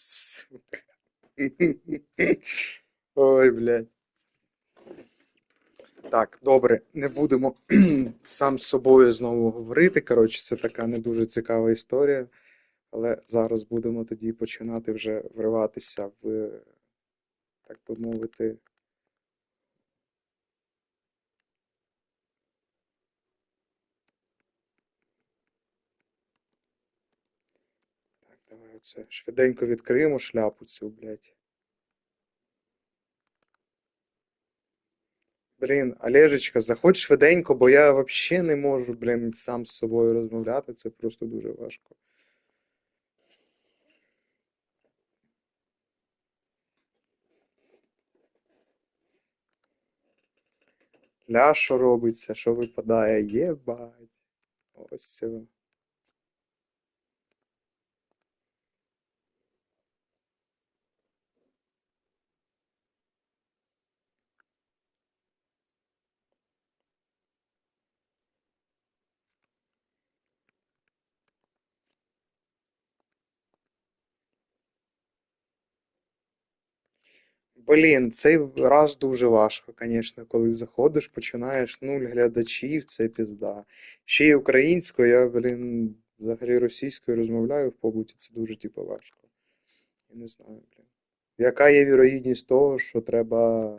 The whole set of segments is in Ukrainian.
Ой, блядь. Так, добре, не будемо сам з собою знову говорити. Коротше, це така не дуже цікава історія. Але зараз будемо тоді починати вже вриватися в, так би мовити, оце швиденько відкриємо шляпу цю, блядь. Блін, Олежечка, заходь швиденько, бо я взагалі не можу, блін, сам з собою розмовляти. Це просто дуже важко. Ля, що робиться, що випадає? Єбать. Ось це. Блін, цей раз дуже важко, звісно, коли заходиш, починаєш нуль глядачів, це пізда. Ще й українською, я, блін, взагалі російською розмовляю в побуті, це дуже, типу, важко. Я не знаю, блін. Яка є вірогідність того, що треба.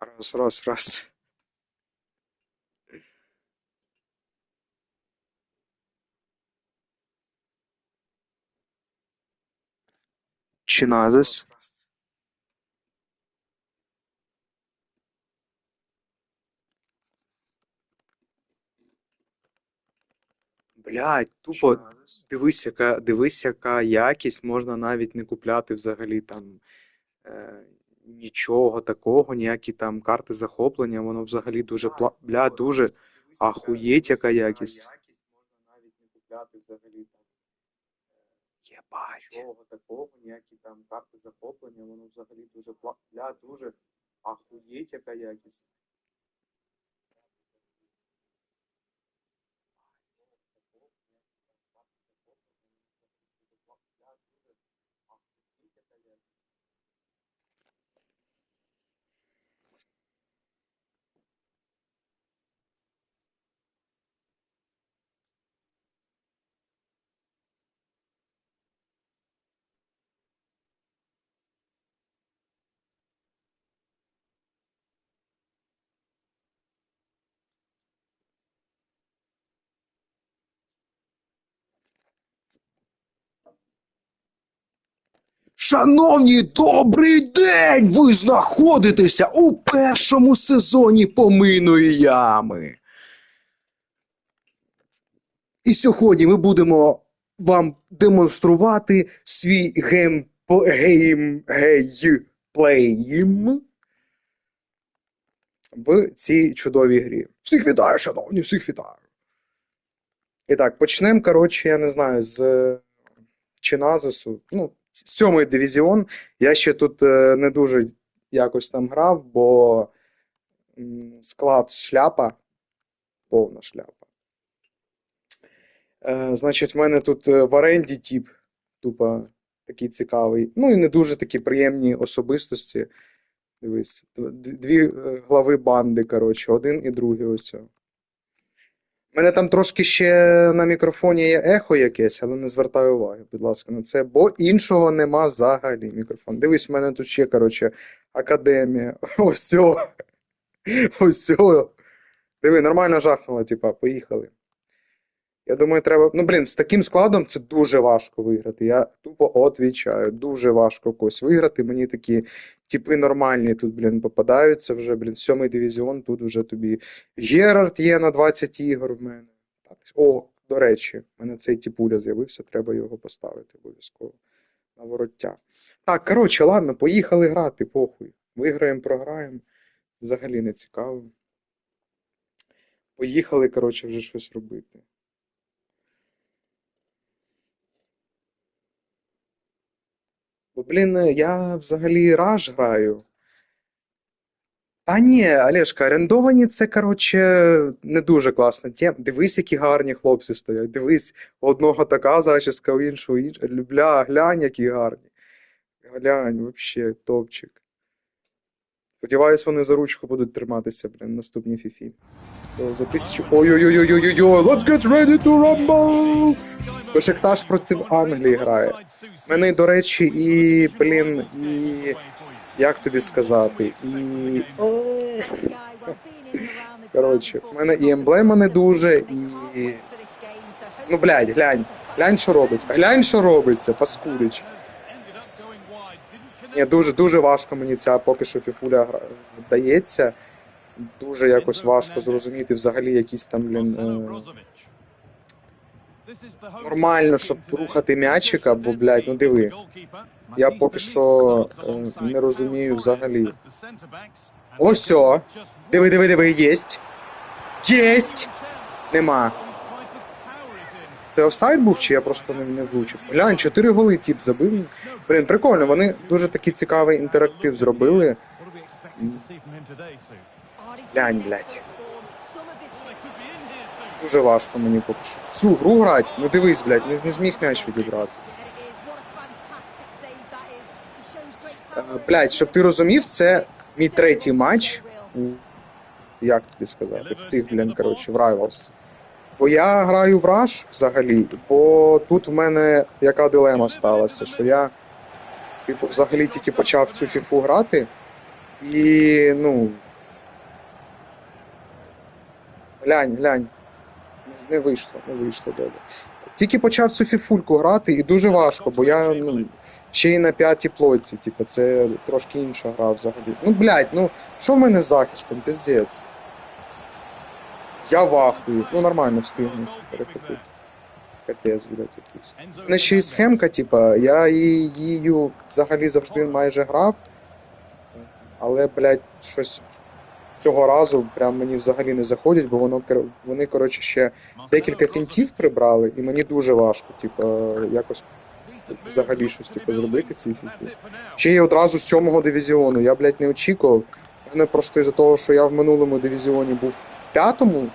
Раз, раз, раз. Чиназис. Блядь, тупо дивись, яка, дивись, яка якість, можна навіть не купляти взагалі там е, нічого такого, ніякі там карти захоплення, воно взагалі дуже пла... Бля, дуже ахуєть, яка якість. Можна навіть не купляти взагалі там Єбать. Нічого такого, ніякі там карти захоплення, воно взагалі дуже пла... Бля, дуже ахуєть, яка якість. Шановні, добрий день! Ви знаходитеся у першому сезоні помийної ями. І сьогодні ми будемо вам демонструвати свій гейм, гейм, в цій чудовій грі. Всіх вітаю, шановні, всіх вітаю. І так, почнемо, коротше, я не знаю, з Чиназису. Ну, сьомий дивізіон. Я ще тут е, не дуже якось там грав, бо склад шляпа, повна шляпа. Е, значить, в мене тут е, в оренді тип, тупо такий цікавий. Ну і не дуже такі приємні особистості. Дивись, дві глави банди, коротше, один і другий ось. Мене там трошки ще на мікрофоні є ехо якесь, але не звертаю уваги, будь ласка, на це, бо іншого нема взагалі мікрофон. Дивись, в мене тут ще, коротше, академія. Ось. Ось. Диви, нормально жахнуло, типа, поїхали. Я думаю, треба. Ну, блін, з таким складом це дуже важко виграти. Я тупо отвічаю. Дуже важко когось виграти. Мені такі типи нормальні тут, блін, попадаються вже, блін, сьомий дивізіон, тут вже тобі. Герард є на 20 ігор в мене. Так. О, до речі, в мене цей тіпуля з'явився, треба його поставити обов'язково на вороття. Так, коротше, ладно, поїхали грати, похуй. Виграємо, програємо. Взагалі не цікаво. Поїхали, коротше, вже щось робити. Блін, я взагалі раж граю. А ні, Олешка, орендовані це, коротше, не дуже класна тема. Дивись, які гарні хлопці стоять. Дивись, одного така зачіска, у іншого інша. Бля, глянь, які гарні. Глянь, взагалі, топчик. Сподіваюсь, вони за ручку будуть триматися, блін, в наступній фіфі. За тисячу. Ой-ой-ой-ой-ой-ой, let's get ready to rumble! Бешикташ проти Англії грає. У мене, до речі, і, блін, і. Як тобі сказати? І. Коротше, в мене і емблема не дуже, і. Ну, блядь, глянь. Глянь, що робиться. Глянь, що робиться, паскудич. Ні, дуже, дуже важко мені ця поки що фіфуля вдається. Дуже якось важко зрозуміти взагалі якісь там, блін. Е... Нормально, щоб рухати м'ячика, бо, блядь, ну диви. Я поки що е, не розумію взагалі. Ось. Диви, диви, диви, єсть. Єсть! Нема. Це офсайд був, чи я просто не, не влучив? Глянь, чотири голи тіп забив. Блін, прикольно, вони дуже такий цікавий інтерактив зробили. Глянь, блядь. Дуже важко мені поки що. В цю гру грати, ну дивись, блядь, не, не зміг м'яч відібрати. Е, Блядь, щоб ти розумів, це мій третій матч. Як тобі сказати? В цих, блін, коротше, в Rivals. Бо я граю в Rush взагалі, бо тут в мене яка дилема сталася, що я, типу, взагалі тільки почав цю фіфу грати, і, ну. Глянь, глянь. Не вийшло, не вийшло добре. Тільки почав цю фіфульку грати, і дуже важко, бо я ну, ще й на п'ятій плойці, типу, це трошки інша гра взагалі. Ну, блядь, ну що в мене з захистом, піздець. Я вахую. Ну нормально встигну перехопити. Капець, блядь, якийсь. Мене ще й схемка, типа, я її взагалі завжди майже грав, але, блядь, щось цього разу прям мені взагалі не заходять, бо воно вони, коротше, ще декілька фінтів прибрали, і мені дуже важко, типу, якось взагалі щось типу, зробити в цій фіфі. Ще й одразу з сьомого дивізіону. Я, блядь, не очікував. Мене просто із-за того, що я в минулому дивізіоні був в п'ятому,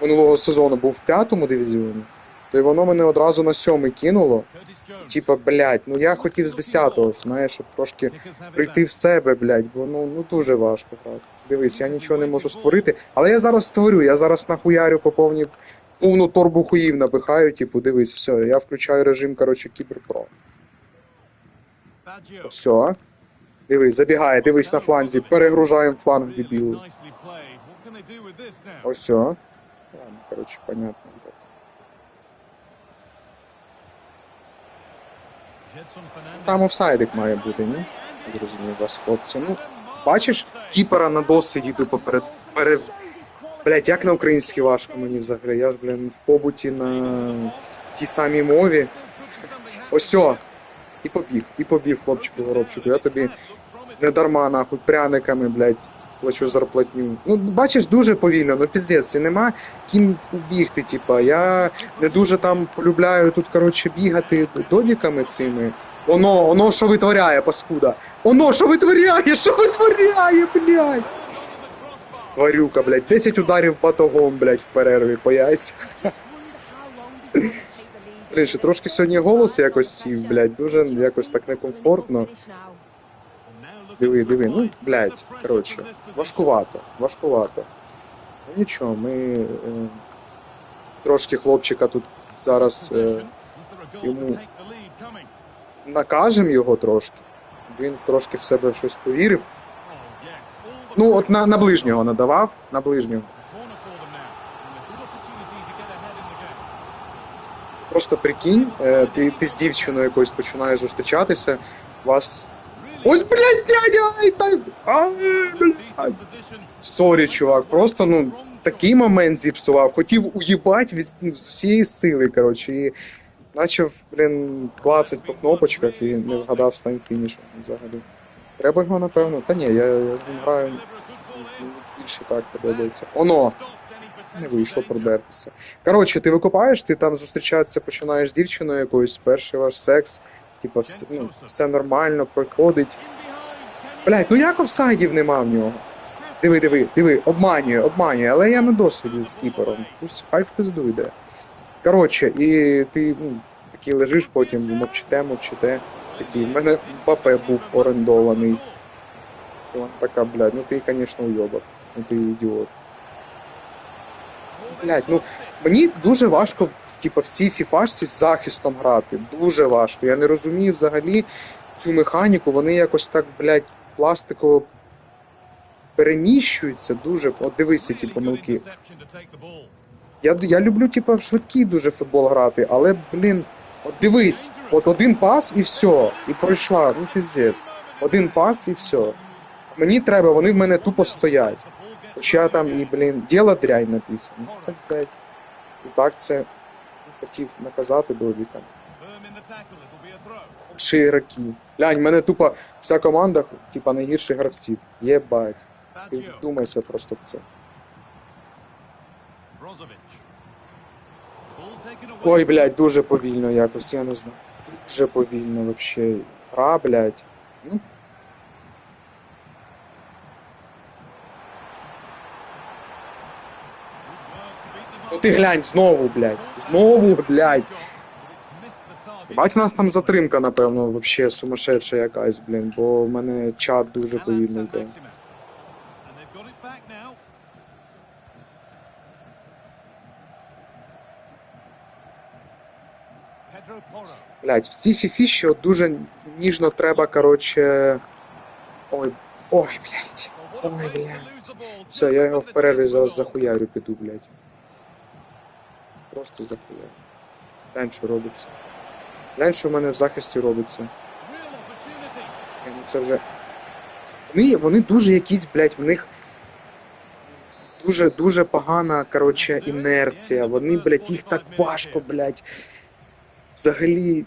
минулого сезону був в п'ятому дивізіоні, то й воно мене одразу на сьомий кинуло. Типа, блядь, ну я хотів з 10-го знаєш, щоб трошки прийти в себе, блядь, бо ну, ну дуже важко грати. Дивись, я нічого не можу створити, але я зараз створю, я зараз нахуярю по повній повну торбу хуїв напихаю, типу, дивись, все, я включаю режим, коротше, кіберпро. Все. Дивись, забігає, дивись на фланзі, перегружаємо фланг дебілу. Ось все. Коротше, понятно. Там офсайдик має бути, ні? Зрозумів вас, хлопці. Ну, бачиш, Кіпера на досвіді тупо перед. перед... Блять, як на українській важко мені взагалі. Я ж, блін, в побуті на тій самій мові. Ось цього. І побіг, і побіг, хлопчику горобчику. Я тобі не дарма, нахуй, пряниками, блядь, плачу зарплатню. Ну, бачиш, дуже повільно, ну піздець, і нема ким бігти, типа. Я не дуже там полюбляю тут, коротше, бігати додіками цими. Оно, оно що витворяє, паскуда. Оно що витворяє, що витворяє, блядь. Тварюка, блядь, 10 ударів батогом, блядь, в перерві по яйцях. Ще трошки сьогодні голос якось сів, блядь, дуже якось так некомфортно. Диви, диви, ну, блядь, коротше, важкувато, важкувато. Ну нічого, ми е, трошки хлопчика тут зараз е, йому накажемо його трошки. Він трошки в себе щось повірив. Ну, от на, на ближнього надавав, на ближнього. Просто прикинь, е, ти, ти з дівчиною якоюсь починаєш зустрічатися, вас. Ось, блядь, дядя! Ай. Ай, блядь. Сорі, чувак, просто ну такий момент зіпсував. Хотів уїбать від ну, всієї сили, коротше, і почав, блін, клацать по кнопочках і не вгадав стан фінішу взагалі. Треба його, напевно. Та ні, я, я граю більше так подобається. Оно! Не вийшло продертися. Коротше, ти викупаєш, ти там зустрічатися починаєш з дівчиною якоюсь, перший ваш секс, типа, все, ну, все нормально, проходить. Блять, ну як офсайдів нема в нього? Диви, диви, диви, обманює, обманює, але я на досвіді з кіпером. Пусть хай в пизду йде. Коротше, і ти ну, такий лежиш потім, мовчите, мовчите. Такий, в мене Бапе був орендований. І вона така, блядь, ну ти, звісно, уйобок. Ну ти ідіот. Блядь, ну мені дуже важко, типу, в цій фіфашці з захистом грати. Дуже важко. Я не розумію взагалі цю механіку. Вони якось так, блядь, пластиково переміщуються дуже. От дивись, які помилки. Я, я люблю, типу, в швидкий дуже футбол грати, але, блін, от дивись, от один пас і все. І пройшла, ну піздець. Один пас і все. Мені треба, вони в мене тупо стоять. Хоча там і, блін, діло дрянь написано. Так, блядь. І так це хотів наказати до віка. Худші ігроки. Глянь, мене тупо вся команда, типа, найгірших гравців. Єбать. Ти вдумайся просто в це. Ой, блядь, дуже повільно якось, я не знаю. Дуже повільно вообще. Гра, блядь. Ну. Ти глянь, знову, блядь. Знову, блядь. Бать, у нас там затримка, напевно, вообще сумасшедша якась, блін, бо в мене чат дуже повільно йде. Блядь, в цій фіфі ще дуже ніжно треба, короче. Ой, ой, блядь. Ой, блядь. Все, я його в перерві зараз захуярю піду, блядь. Просто захуярю. Глянь, що робиться. Глянь, що в мене в захисті робиться. Ну Це вже. Вони, вони дуже якісь, блядь, в них дуже дуже погана, коротше, інерція. Вони, блядь, їх так важко, блядь. Взагалі.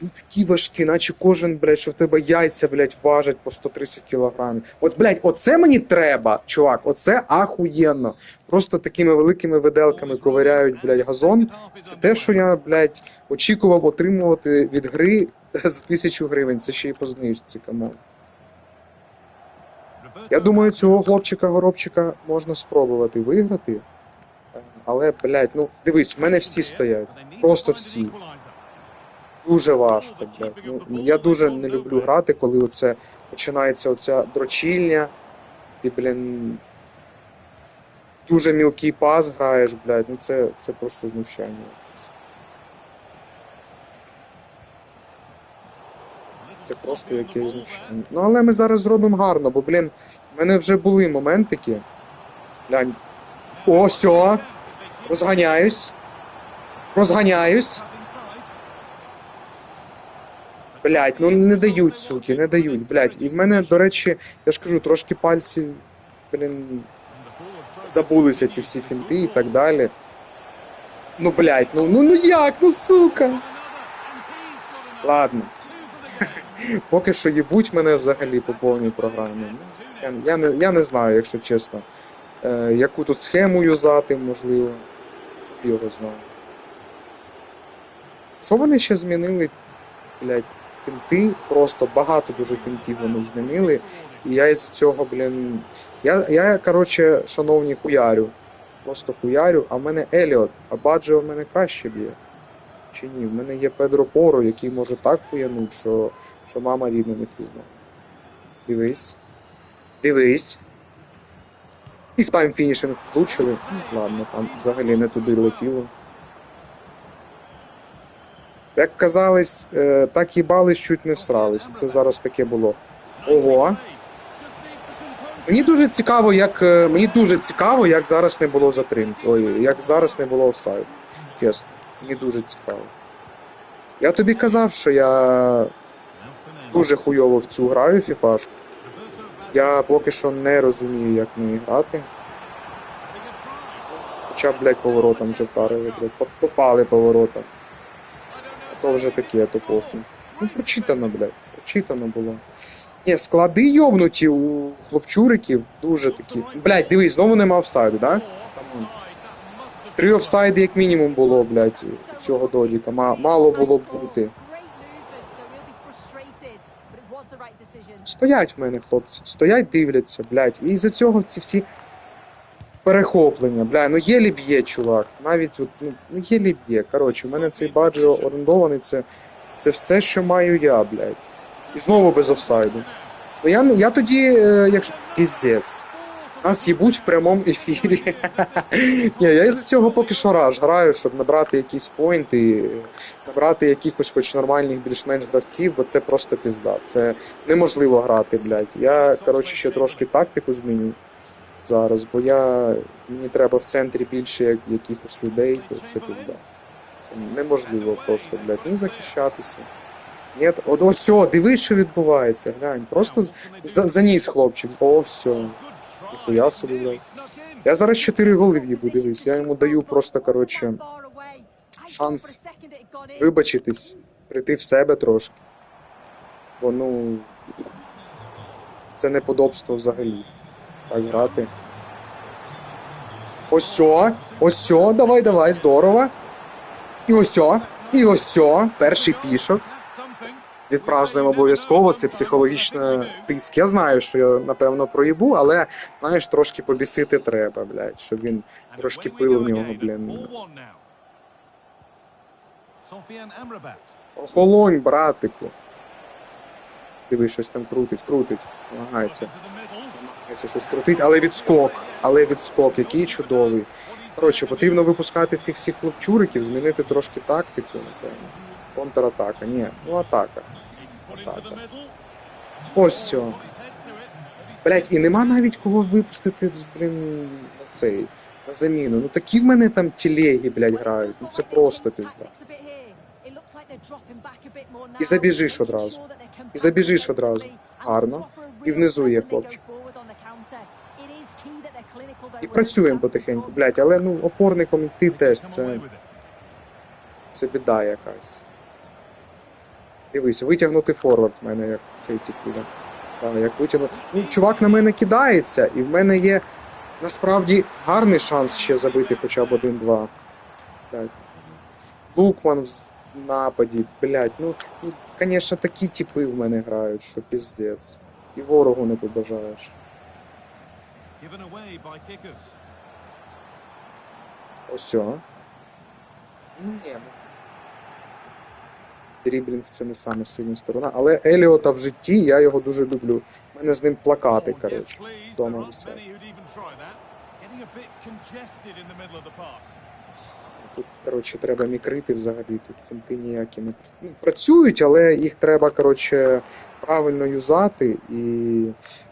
Такі важкі, наче кожен, блядь, що в тебе яйця, блядь, важать по 130 кілограмів. От, блядь, оце мені треба, чувак, оце ахуєнно. Просто такими великими виделками ковиряють, блядь, газон. Це те, що я, блядь, очікував отримувати від гри за тисячу гривень. Це ще й по знижці, камон. Я думаю, цього хлопчика-горобчика можна спробувати виграти. Але, блядь, ну дивись, в мене всі стоять. Просто всі. Дуже важко. Ну, я дуже не люблю грати, коли оце починається оця дрочільня. І, блін. Дуже мілкий пас граєш, блядь. Ну це, це просто знущання. Це просто якесь знущання. Ну але ми зараз зробимо гарно, бо, блін, в мене вже були моментики. Глянь. О, все. Розганяюсь. Розганяюсь. Блять, ну не дають, суки, не дають, блять. І в мене, до речі, я ж кажу, трошки пальці, блін, забулися ці всі фінти і так далі. Ну, блять, ну, ну, ну як, ну сука. Ладно. Поки що їбуть мене взагалі по повній програмі. Ну, Я, я, не, я не знаю, якщо чесно, е, яку тут схему юзати, можливо. Його знаю. Що вони ще змінили? Блять, фінти, просто багато дуже фінтів вони змінили. І я із цього, блін. Я, я коротше, шановні, хуярю. Просто хуярю, а в мене Еліот, а Баджо в мене краще б'є. Чи ні? В мене є Педро Поро, який може так хуянуть, що, що мама рідна не впізнає. Дивись. Дивись. І в таймфінішинг влучили. Ладно, там взагалі не туди летіло. Як казалось, е, так їбались, чуть не всрались. Це зараз таке було. Ого. Мені дуже цікаво, як е, мені дуже цікаво, як зараз не було затримки. Ой, як зараз не було офсайд. Чесно, мені дуже цікаво. Я тобі казав, що я дуже хуйово в цю граю фіфашку. Я поки що не розумію, як неї грати. Хоча, блядь, поворотом вже вдарили, блядь. Попали поворотом. То вже таке, то похуй. Ну, прочитано, блядь. Прочитано було. Ні, склади йобнуті у хлопчуриків дуже такі. Блядь, дивись, знову нема офсайду, да? Три офсайди як мінімум було, блядь, у цього додіка. Ма- мало було бути. Стоять в мене, хлопці. Стоять, дивляться, блядь. І із-за цього ці всі перехоплення, бля, ну єлі б'є, чувак. Навіть от, ну, ну єлі б'є. Коротше, у мене цей баджо орендований, це, це все, що маю я, блядь. І знову без офсайду. Ну я, я тоді, е, якщо. Піздець. Нас їбуть в прямому ефірі. Ні, я із-за цього поки що раж граю, щоб набрати якісь поінти, набрати якихось хоч нормальних більш-менш гравців, бо це просто пізда. Це неможливо грати, блядь. Я, коротше, ще трошки тактику зміню зараз, бо я мені треба в центрі більше як, якихось людей, це пізда. Це неможливо просто, блядь, ні захищатися. Ні, от ось все, дивись, що відбувається, глянь. Просто за, заніс хлопчик. О, все. Ніхуя собі, блядь. Я зараз 4 голи в'їбу, дивись. Я йому даю просто, коротше, шанс вибачитись, прийти в себе трошки. Бо ну. Це неподобство взагалі. Так грати. Ось ось давай, давай, здорово. І ось і ось перший пішов. Відпразднуємо обов'язково, це психологічний тиск. Я знаю, що я напевно проїбу, але знаєш, трошки побісити треба, блядь, щоб він трошки пил в нього, блін. Охолонь, братику. Диви, щось там крутить, крутить, намагається. Намагається щось крутить, але відскок, але відскок, який чудовий. Коротше, потрібно випускати цих всіх хлопчуриків, змінити трошки тактику, напевно. Контратака, ні, ну атака. Атака. Ось все. Блять, і нема навіть кого випустити, блін, на цей, на заміну. Ну такі в мене там тілеги, блядь, грають. Ну це просто пізда. І забіжиш одразу. І забіжиш одразу. Гарно. І внизу є хлопчик. І працюємо потихеньку, блять, але ну опорником йти теж це, це біда якась. Дивись, витягнути форвард в мене як цей. Так, як витягнути. Ну, чувак на мене кидається, і в мене є насправді гарний шанс ще забити хоча б один-два. Блядь. Лукман в нападі, блять, ну, ну, звісно, такі типи в мене грають, що піздець. І ворогу не побажаєш. Ось. Ну, ні, ну. Дріблінг це не саме сильна сторона, але Еліота в житті я його дуже люблю. У мене з ним плакати, коротше. Тут, коротше, треба мікрити взагалі. Тут фінти ніякі не ну, працюють, але їх треба, коротше, правильно юзати. І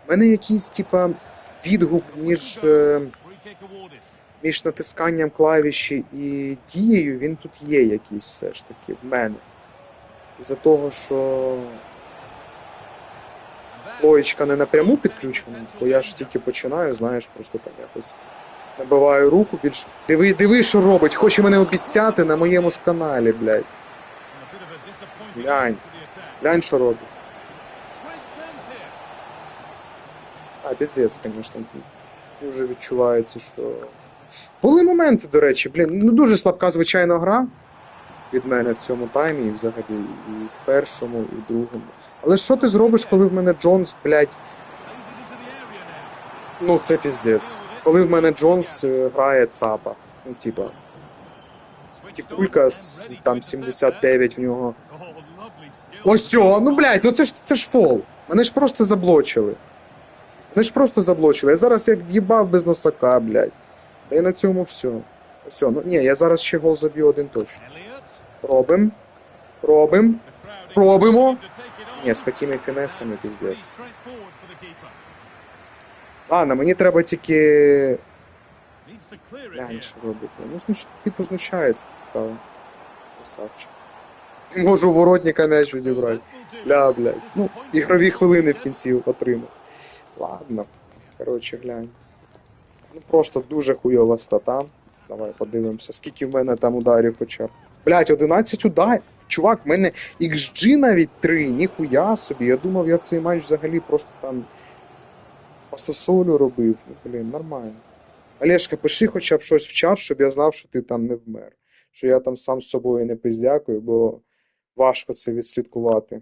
в мене якийсь, типа, відгук між, е, між натисканням клавіші і дією, він тут є якийсь все ж таки в мене. із-за того, що Лоєчка не напряму підключена, бо я ж тільки починаю, знаєш, просто там якось набиваю руку більше. Диви, диви, що робить, хоче мене обіцяти на моєму ж каналі, блядь. Глянь. Глянь, що робить. А, піздець, звісно. Дуже відчувається, що. Були моменти, до речі, блін, ну дуже слабка, звичайно, гра від мене в цьому таймі, і взагалі, і в першому, і в другому. Але що ти зробиш, коли в мене Джонс, блядь, ну це піздець. Коли в мене Джонс е, грає ЦАПа. Ну, типа, тіпулька з там 79 в нього. Ось ну блядь, ну це ж це ж фол. Мене ж просто заблочили. Мене ж просто заблочили. Я зараз як в'їбав без носака, блядь. Й на цьому все. Все, ну ні, я зараз ще гол заб'ю один точно. Робим. Робим. Пробуємо. Ні, з такими фінесами піздець. Ладно, мені треба тільки. Глянь, що робити. Ну, знущ... типу знущається, писав. Красавчик. Не можу воротника м'яч відібрати. Бля, блядь. Ну, ігрові хвилини в кінці отримав. Ладно. Коротше, глянь. Ну просто дуже хуйова стата. Давай подивимося, скільки в мене там ударів хоча б. Блять, 11 ударів. Чувак, в мене XG навіть 3, ніхуя собі. Я думав, я цей матч взагалі просто там по робив. Ну, блін, нормально. Олешка, пиши хоча б щось в чат, щоб я знав, що ти там не вмер. Що я там сам з собою не пиздякую, бо важко це відслідкувати.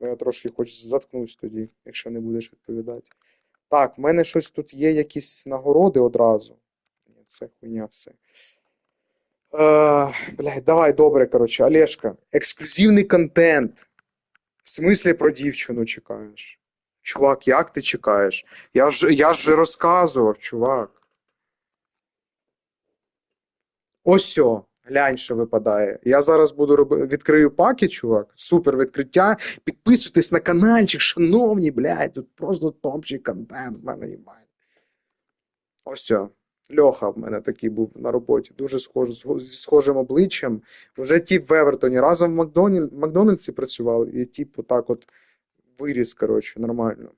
Я трошки хоч заткнусь тоді, якщо не будеш відповідати. Так, в мене щось тут є, якісь нагороди одразу. Це хуйня все. Е, блядь, давай, добре, коротше, Олешка, ексклюзивний контент. В смислі про дівчину чекаєш? Чувак, як ти чекаєш? Я ж, я ж розказував, чувак. Ось сьо, глянь, що випадає. Я зараз буду роби... відкрию паки, чувак. Супер відкриття. Підписуйтесь на каналчик, шановні, блядь, тут просто топчий контент в мене їбать. Ось сьо. Льоха в мене такий був на роботі, дуже схож, зі схожим обличчям. Вже тіп в Евертоні. Разом в Макдональд, Макдональдсі працювали, і тіп отак от виріс, коротше, нормально.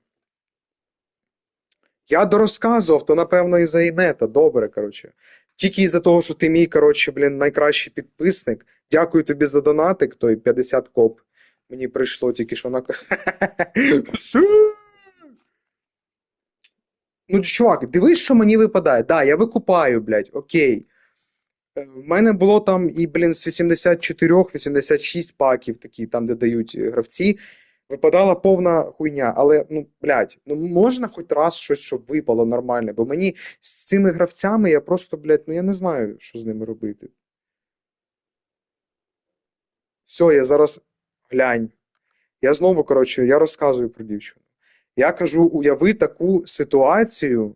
Я дорозказував, то напевно із-за інета. Добре, коротше. Тільки із-за того, що ти мій, коротше, блін, найкращий підписник. Дякую тобі за донатик, той 50 коп. Мені прийшло тільки що на. Ну, чувак, дивись, що мені випадає. Да, я викупаю, блядь, окей. Е, В мене було там і, блін, з 84, 86 паків, такі, там, де дають гравці. Випадала повна хуйня, але, ну, блядь, ну можна хоч раз щось, щоб випало нормальне, бо мені з цими гравцями я просто, блядь, ну я не знаю, що з ними робити. Все, я зараз глянь. Я знову, коротше, я розказую про дівчину. Я кажу, уяви таку ситуацію,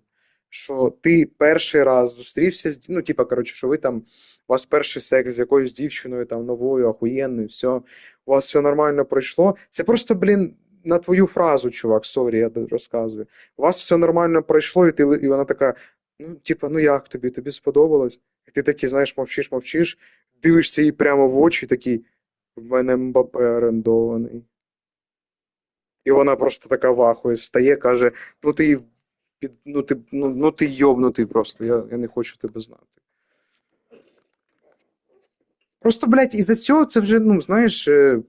що ти перший раз зустрівся з, ну, типа, коротше, що ви там, у вас перший секс з якоюсь дівчиною, там, новою, ахуєнною, все, у вас все нормально пройшло. Це просто, блін, на твою фразу, чувак, сорі, я розказую. У вас все нормально пройшло, і, ти, і вона така, ну, типа, ну як тобі, тобі сподобалось? І ти такий, знаєш, мовчиш, мовчиш, дивишся їй прямо в очі, такий, в мене Мбапе орендований. І вона просто така вахує, встає, каже: ну ти, ну, ти, ну, ну ти йобнутий просто, я, я не хочу тебе знати. Просто, блядь, із-за цього це вже, ну, знаєш, е,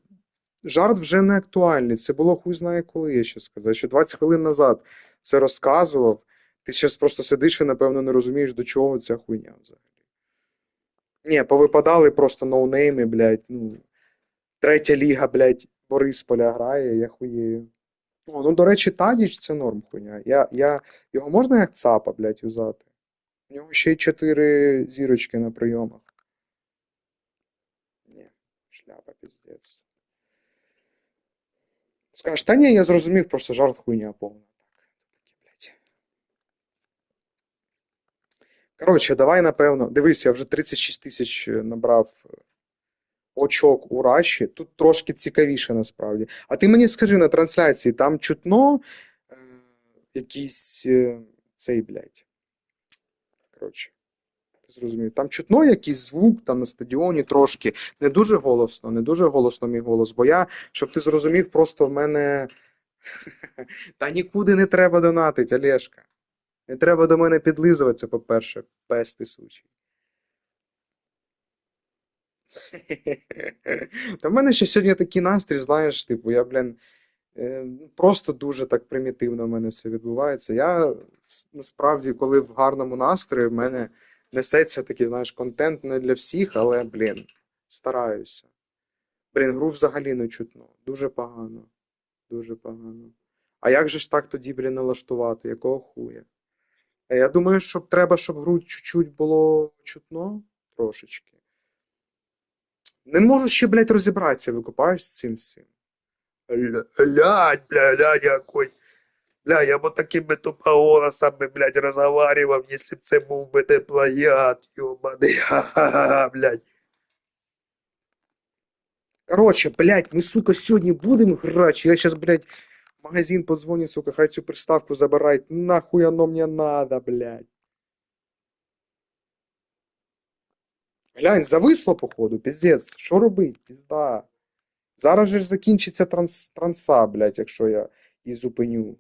жарт вже не актуальний. Це було хуй знає коли, я ще сказав. Ще 20 хвилин назад це розказував. Ти зараз просто сидиш і, напевно, не розумієш, до чого ця хуйня взагалі. Ні, повипадали просто ноунейми, блядь, ну. Третя ліга, блядь, Борисполя грає, я хуєю. О, ну, до речі, Тадіч це норм хуйня. Я, я... Його можна як ЦАПа, блядь, юзати? У нього ще й чотири зірочки на прийомах. Шляпа, піздець. Скажеш, та ні, я зрозумів, просто жарт хуйня повна. Коротше, давай, напевно. Дивись, я вже 36 тисяч набрав е, очок у Раші. Тут трошки цікавіше насправді. А ти мені скажи на трансляції, там чутно е, якийсь е, цей, блядь. Коротше. Зрозумів? Там чутно якийсь звук там на стадіоні трошки. Не дуже голосно, не дуже голосно мій голос, бо я, щоб ти зрозумів, просто в мене. Та нікуди не треба донатить, Олешка. Не треба до мене підлизуватися, по-перше, пес ти сучий. Та в мене ще сьогодні такий настрій, знаєш, типу, я, блін, е, просто дуже так примітивно в мене все відбувається. Я насправді, коли в гарному настрої, в мене несеться такий, знаєш, контент не для всіх, але, блін, стараюся. Блін, гру взагалі не чутно. Дуже погано. Дуже погано. А як же ж так тоді, блін, налаштувати? Якого хуя? Я думаю, що треба, щоб гру чуть-чуть було чутно трошечки. Не можу ще, блядь, розібратися, викупаєш з цим всім. Блядь, бля, бля, якой. Бля, я б таким би тупо голосом би, блядь, розговаривав, якщо б це був би не плагіат, йобаний. Ха-ха-ха, блядь. Короче, блядь, ми, сука, сьогодні будемо грати, чи я сейчас, блядь, в магазин позвоню, сука, хай цю приставку забирають. Нахуй оно мне надо, блядь. Глянь, зависло, походу, піздець. Що робить? Пізда. Зараз же закінчиться транс, транса, блядь, якщо я її зупиню.